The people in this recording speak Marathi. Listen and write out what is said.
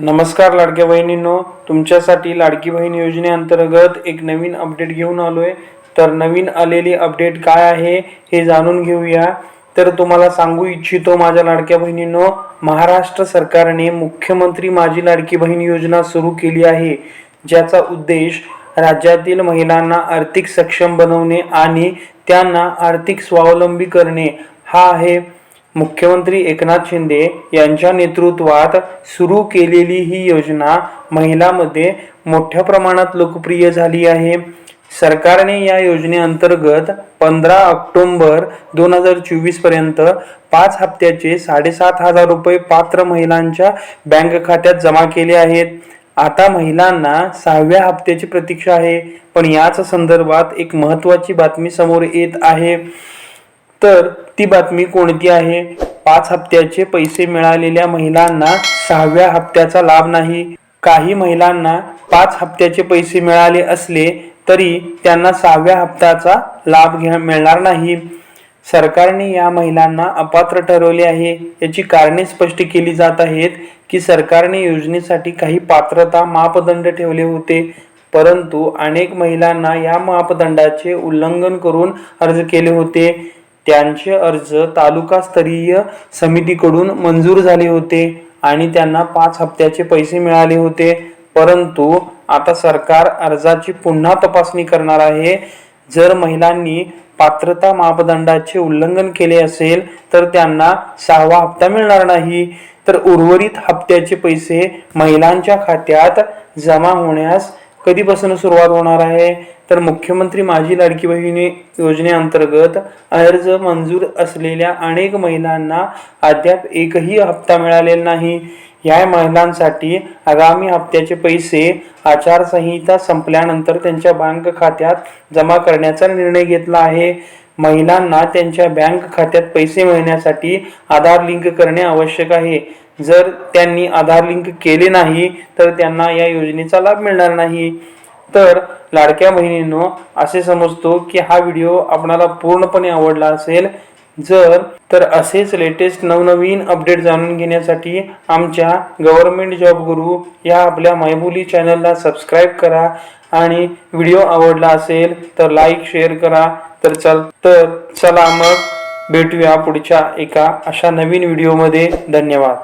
नमस्कार लाडक्या बहिणींनो तुमच्यासाठी लाडकी बहीण योजनेअंतर्गत एक नवीन अपडेट घेऊन आलो आहे तर नवीन आलेली अपडेट काय आहे हे जाणून घेऊया. तर तुम्हाला सांगू इच्छितो माझ्या लाडक्या बहिणींनो महाराष्ट्र सरकारने मुख्यमंत्री माझी लाडकी बहीण योजना सुरू केली आहे. ज्याचा उद्देश राज्यातील महिलांना आर्थिक सक्षम बनवणे आणि त्यांना आर्थिक स्वावलंबी करणे. हा आहे मुख्यमंत्री एकनाथ शिंदे यांच्या नेतृत्वात सुरू केलेली ही योजना महिलांमध्ये मोठ्या प्रमाणात लोकप्रिय झाली आहे. सरकारने या योजनेअंतर्गत पंधरा ऑक्टोंबर दोन हजार चोवीसपर्यंत पाच हप्त्याचे साडेसात हजार रुपये पात्र महिलांच्या बँक खात्यात जमा केले आहेत. आता महिलांना सहाव्या हप्त्याची प्रतीक्षा आहे पण याच संदर्भात एक महत्त्वाची बातमी समोर येत आहे. तर ती बातमी कोणती आहे? पाच हप्त्याचे पैसे मिळालेल्या महिलांना सहाव्या हप्त्याचा लाभ नाही. काही महिलांना पाच हप्त्याचे पैसे मिळाले असले तरी त्यांना सहाव्या हप्त्याचा लाभ घ्या मिळणार नाही. सरकारने या महिलांना अपात्र ठरवले आहे. याची कारणे स्पष्ट केली जात आहेत की सरकारने योजनेसाठी काही पात्रता मापदंड ठेवले होते. परंतु अनेक महिलांना या मापदंडाचे उल्लंघन करून अर्ज केले होते. त्यांचे अर्ज तालुकास्तरीय समितीकडून मंजूर झाले होते आणि त्यांना पाच हप्त्याचे पैसे मिळाले होते. परंतु आता सरकार अर्जाची पुन्हा तपासणी करणार आहे. जर महिलांनी पात्रता मापदंडाचे उल्लंघन केले असेल तर त्यांना सहावा हप्ता मिळणार नाही. तर उर्वरित हप्त्याचे पैसे महिलांच्या खात्यात जमा होण्यास कधीपासून सुरुवात होणार आहे? तर मुख्यमंत्री माझी लाडकी बहिणी योजनेअंतर्गत अर्ज मंजूर असलेल्या अनेक महिलांना अद्याप एकही हप्ता मिळालेला नाही. या महिलांसाठी आगामी हप्त्याचे पैसे आचारसंहिता संपल्यानंतर त्यांच्या बँक खात्यात जमा करण्याचा निर्णय घेतला आहे. महिलांना त्यांच्या बँक खात्यात पैसे मिळण्यासाठी आधार लिंक करणे आवश्यक आहे. जर त्यांनी आधार लिंक केले नाही तर त्यांना या योजनेचा लाभ मिळणार नाही. तर लाडक्या बहिणींनो असे समजतो की हा व्हिडिओ आपणाला पूर्णपणे आवडला असेल. जर तर असेच लेटेस्ट नवनवीन अपडेट जाणून घेण्यासाठी आमच्या गव्हर्नमेंट जॉब गुरु या आपल्या मायबोली चॅनलला सबस्क्राईब करा आणि व्हिडिओ आवडला असेल तर लाईक शेअर करा. तर चल तर चला मग भेटूया पुढच्या एका अशा नवीन व्हिडिओमध्ये धन्यवाद.